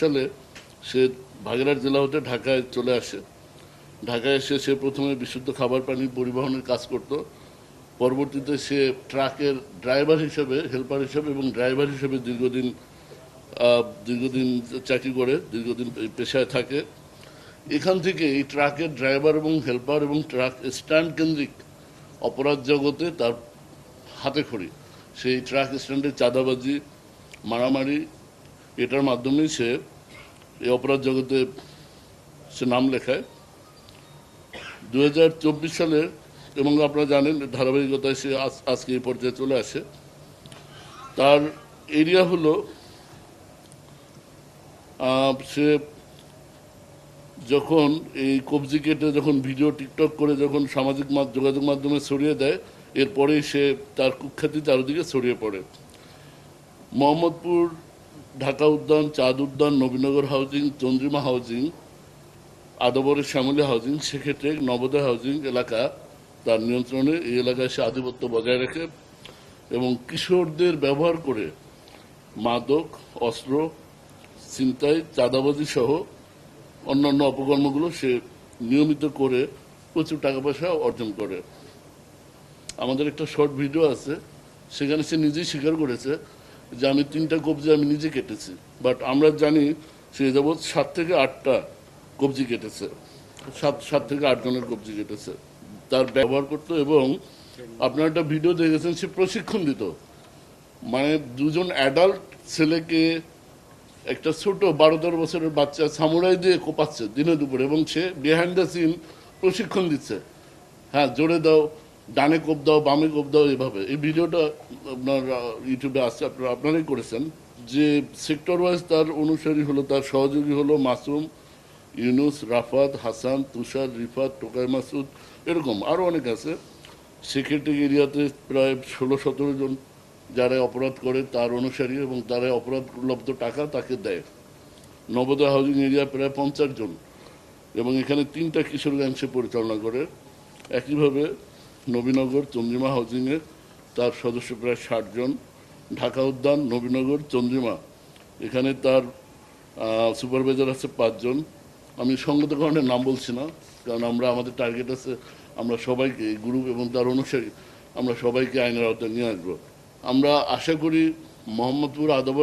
সালে সে ভাগেরহাট জেলা হতে ঢাকায় চলে আসে। ঢাকায় এসে সে প্রথমে বিশুদ্ধ খাবার পানি পরিবহনের কাজ করত। পরবর্তীতে সে ট্রাকের ড্রাইভার হিসেবে, হেল্পার হিসেবে এবং ড্রাইভার হিসেবে দীর্ঘদিন দীর্ঘদিন চাকরি করে, দীর্ঘদিন পেশায় থাকে। এখান থেকে এই ট্রাকের ড্রাইভার এবং হেল্পার এবং ট্রাক স্ট্যান্ড কেন্দ্রিক অপরাধ জগতে তার হাতে খড়ি। সেই ট্রাক স্ট্যান্ডে চাঁদাবাজি, মারামারি এটার মাধ্যমেই সে এই অপরাধ জগতে সে নাম লেখায়। দু সালে এবং আপনারা জানেন ধারাবাহিকতায় সে আজকে এই পর্যায়ে চলে আসে। তার এরিয়া হলো সে যখন এই কবজি কেটে যখন ভিডিও টিকটক করে যখন সামাজিক যোগাযোগ মাধ্যমে ছড়িয়ে দেয়, এরপরেই সে তার কুখ্যাতি চারিদিকে ছড়িয়ে পড়ে। মোহাম্মদপুর ঢাকা উদ্যান, চাঁদ উদ্যান, নবীনগর হাউজিং চন্দ্রিমা হাউজিং আদবরের শ্যামলী হাউজিং সেক্ষেত্রে নবোদয় হাউজিং এলাকা তার নিয়ন্ত্রণে এই এলাকায় সে আধিপত্য বজায় রাখে এবং কিশোরদের ব্যবহার করে মাদক, অস্ত্র, ছিনতাই, চাঁদাবাজি সহ অন্যান্য অপকর্মগুলো সে নিয়মিত করে প্রচুর টাকা পয়সা অর্জন করে। আমাদের একটা শর্ট ভিডিও আছে, সেখানে সে নিজেই স্বীকার করেছে যে আমি তিনটা কবজি আমি নিজে কেটেছি বাট আমরা জানি সে যাবৎ সাত থেকে আটটা কবজি কেটেছে। সাত সাত থেকে আট জনের কবজি কেটেছে। তার ব্যবহার করতো এবং আপনার একটা ভিডিও দেখেছেন, সে প্রশিক্ষণ দিত। মানে দুজন অ্যাডাল্ট ছেলেকে একটা ছোট বারো, তেরো বছরের বাচ্চা সামুরাই দিয়ে কোপাচ্ছে দিনে দুপুরে এবং সে বিহাইন্ড দ্য সিন প্রশিক্ষণ দিচ্ছে। হ্যাঁ জোরে দাও ডানে কোপ দাও, বামে কোপ দাও, এভাবে। এই ভিডিওটা আপনার ইউটিউবে আসছে, আপনারা আপনারাই করেছেন। যে সেক্টর ওয়াইজ তার অনুসারী হলো, তার সহযোগী হলো মাসুম, ইউনুস, রাফাত, হাসান, তুষার, রিফাত, টোকাই মাসুদ, এরকম আরও অনেক আছে। সেক্রেটারি এরিয়াতে প্রায় ষোলো সতেরো জন যারা অপরাধ করে, তার অনুসারী এবং তারা অপরাধ লব্ধ টাকা তাকে দেয়। নবোদয় হাউজিং এরিয়া প্রায় পঞ্চাশ জন এবং এখানে তিনটা কিশোর গ্যাং সে পরিচালনা করে। একইভাবে নবীনগর চন্দ্রিমা হাউজিংয়ে তার সদস্য প্রায় ষাট জন। ঢাকা উদ্যান, নবীনগর, চন্দ্রিমা। এখানে তার সুপারভাইজার আছে পাঁচজন আমি সঙ্গত কারণে নাম বলছি না, কারণ আমরা, আমাদের টার্গেট আছে, আমরা সবাইকে গ্রুপ এবং তার অনুসারী, আমরা সবাইকে আইনের আওতায় নিয়ে আসব। আমরা আশা করি মোহাম্মদপুর আদাব